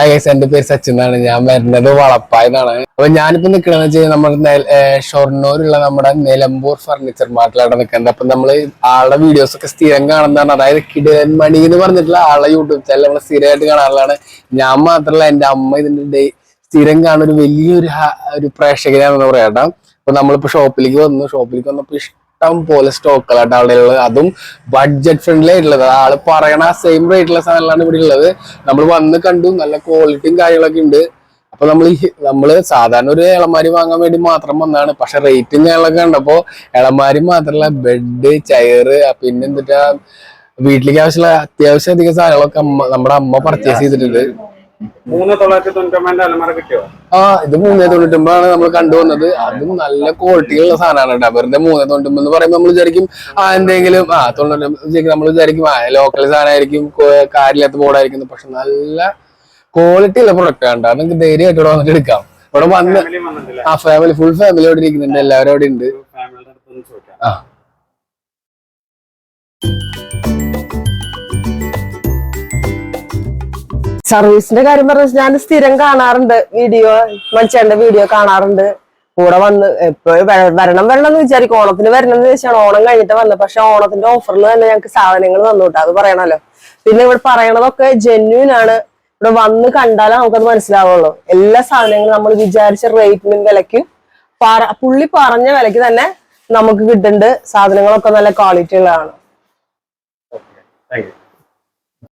Hi guys എന്റെ പേര് സച്ചിൻ എന്നാണ്. ഞാൻ വരുന്നത് വളപ്പായെന്നാണ് അപ്പൊ ഞാനിപ്പോ നിക്കണെന്ന് വെച്ചാൽ നമ്മുടെ ഷൊർണൂരുള്ള നമ്മുടെ നിലമ്പൂർ ഫർണിച്ചർ മാർട്ടിലാണ് നിൽക്കുന്നത് അപ്പൊ നമ്മൾ ആളുടെ വീഡിയോസ് ഒക്കെ സ്ഥിരം കാണുന്നതാണ്. അതായത് കിടൻ മണി എന്ന് പറഞ്ഞിട്ടുള്ള ആളെ യൂട്യൂബ് ചാനൽ നമ്മൾ സ്ഥിരമായിട്ട് കാണാറുള്ളതാണ്. ഞാൻ മാത്രമല്ല എന്റെ അമ്മ ഇതിന്റെ ഡേ- സ്ഥിരം കാണുന്ന ഒരു വലിയൊരു ഒരു പ്രേക്ഷകനാണെന്ന് പറയാട്ടോ അപ്പൊ നമ്മളിപ്പോ ഷോപ്പിലേക്ക് വന്നു. ഷോപ്പിലേക്ക് വന്നപ്പോ ഇഷ്ടം പോലെ സ്റ്റോക്കുകളായിട്ട് അവിടെ ഉള്ളത്. അതും ബഡ്ജറ്റ് ഫ്രണ്ട്ലി ആയിട്ടുള്ളത്. ആൾ പറയണ സെയിം റേറ്റുള്ള സാധനങ്ങളാണ് ഇവിടെ ഉള്ളത്. നമ്മൾ വന്ന് കണ്ടു. നല്ല ക്വാളിറ്റിയും കാര്യങ്ങളൊക്കെ ഉണ്ട്. അപ്പൊ നമ്മൾ നമ്മൾ സാധാരണ ഒരു ഇളമാരി വാങ്ങാൻ വേണ്ടി മാത്രം വന്നാണ് പക്ഷെ റേറ്റും കാര്യങ്ങളൊക്കെ കണ്ടപ്പോ ഇളമാരി മാത്രല്ല ബെഡ് ചെയറ് പിന്നെ വീട്ടിലേക്ക് ആവശ്യമുള്ള അത്യാവശ്യം അധികം സാധനങ്ങളൊക്കെ നമ്മുടെ അമ്മ പർച്ചേസ് ചെയ്തിട്ടുണ്ട്. മൂന്ന് തൊള്ളായിരത്തി തൊണ്ണൂറ്റൊമ്പതിന്റെ അലമാര കിട്ടിയോ? ആ ഇത് മൂന്നേ തൊണ്ണൂറ്റൊമ്പതാണ് നമ്മൾ കണ്ടുവന്നത്. അതും നല്ല ക്വാളിറ്റിയുള്ള സാധനമാണ് കേട്ടോ. വെറുതെ മൂന്നേ തൊണ്ണൂറ്റൊമ്പത് എന്ന് പറയുമ്പോൾ നമ്മൾ വിചാരിക്കും ആ എന്തെങ്കിലും ആ തൊണ്ണൂറ്റൊമ്പത് നമ്മൾ വിചാരിക്കും ആ ലോക്കൽ സാധനമായിരിക്കും കാര്യമില്ലാത്ത ബോർഡായിരിക്കും പക്ഷെ നല്ല ക്വാളിറ്റി ഉള്ള പ്രൊഡക്റ്റ് ആണ് കേട്ടോ. നിങ്ങൾക്ക് ധൈര്യമായിട്ട് ഇവിടെ വന്നിട്ട് എടുക്കാം. ഇവിടെ വന്ന് ആ ഫാമിലി ഫുൾ ഫാമിലി അവിടെ ഇരിക്കുന്നുണ്ട്. എല്ലാവരും അവിടെ ഉണ്ട്. ആ. സർവീസിന്റെ കാര്യം പറഞ്ഞാൽ ഞാൻ സ്ഥിരം കാണാറുണ്ട് വീഡിയോ മനുഷ്യന്റെ വീഡിയോ കാണാറുണ്ട്. കൂടെ വന്ന് എപ്പോഴും വരണം വരണം എന്ന് വിചാരിക്കും. ഓണത്തിന് വരണം എന്ന് വെച്ചാണ് ഓണം കഴിഞ്ഞിട്ട് വന്നത്. പക്ഷെ ഓണത്തിന്റെ ഓഫറിൽ തന്നെ ഞങ്ങൾക്ക് സാധനങ്ങൾ തന്നു അത് പറയണല്ലോ. പിന്നെ ഇവിടെ പറയണതൊക്കെ ജെന്യൂൻ ആണ്. ഇവിടെ വന്ന് കണ്ടാലേ നമുക്കത് മനസ്സിലാവുള്ളൂ. എല്ലാ സാധനങ്ങളും നമ്മൾ വിചാരിച്ച റേറ്റിനും വിലക്ക് പറ- പുള്ളി പറഞ്ഞ വിലയ്ക്ക് തന്നെ നമുക്ക് കിട്ടുന്നുണ്ട്. സാധനങ്ങളൊക്കെ നല്ല ക്വാളിറ്റി ഉള്ളതാണ്. Thank you